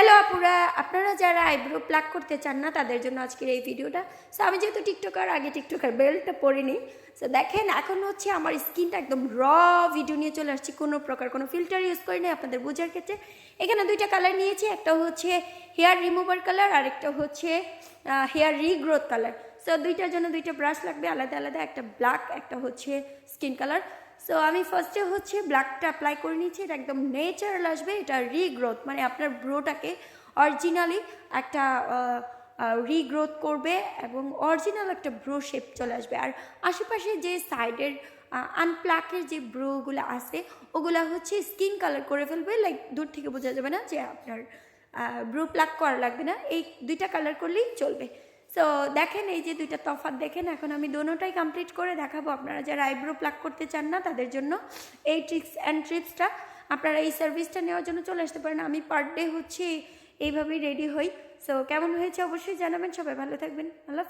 Hello আপুরা, আপনারা যারা আইব্রো প্লাক করতে চান না, তাদের জন্য আজকের এই ভিডিওটা। সো আমি যেহেতু টিকটকার, আগে টিকটকার বেল্টটা পরিনি। সো দেখেন, এখন হচ্ছে আমার স্কিনটা একদম র ভিডিও নিয়ে চলে আসছি। কোনো প্রকার কোনো ফিল্টার ইউজ করি না আপনাদের বোঝার ক্ষেত্রে। এখানে দুইটা কালার নিয়েছি, একটা হচ্ছে হেয়ার রিমুভার কালার আর একটা হচ্ছে হেয়ার রিগ্রোথ কালার সো দুইটার জন্য দুইটা ব্রাশ লাগবে, আলাদা আলাদা একটা ব্ল্যাক একটা হচ্ছে স্কিন কালার সো আমি ফার্স্টে হচ্ছে ব্ল্যাকটা অ্যাপ্লাই করে নিচ্ছি এটা একদম নেচারাল আসবে, এটা রিগ্রোথ মানে আপনার ব্রোটাকে অরিজিনালি একটা রিগ্রোথ করবে এবং অরিজিনাল একটা ব্রো শেপ চলে আসবে। আর আশেপাশে যে সাইডের আনপ্লাকের যে ব্রোগুলো আছে, ওগুলা হচ্ছে স্কিন কালার করে ফেলবে লাইক দূর থেকে বোঝা যাবে না যে আপনার ব্রো প্লাক করা লাগবে না, এই দুইটা কালার করলেই চলবে। সো দেখেন, এই যে দুইটা তফাত দেখেন, এখন আমি দোনোটাই কমপ্লিট করে দেখাবো। আপনারা যারা আইব্রো প্লাক করতে চান না, তাদের জন্য এই ট্রিক্স অ্যান্ড ট্রিপসটা আপনারা এই সার্ভিসটা নেওয়ার জন্য চলে আসতে পারেন। আমি পার ডে হচ্ছে, এইভাবেই রেডি হই। সো কেমন হয়েছে অবশ্যই জানাবেন। সবাই ভালো থাকবেন। আল্লাহ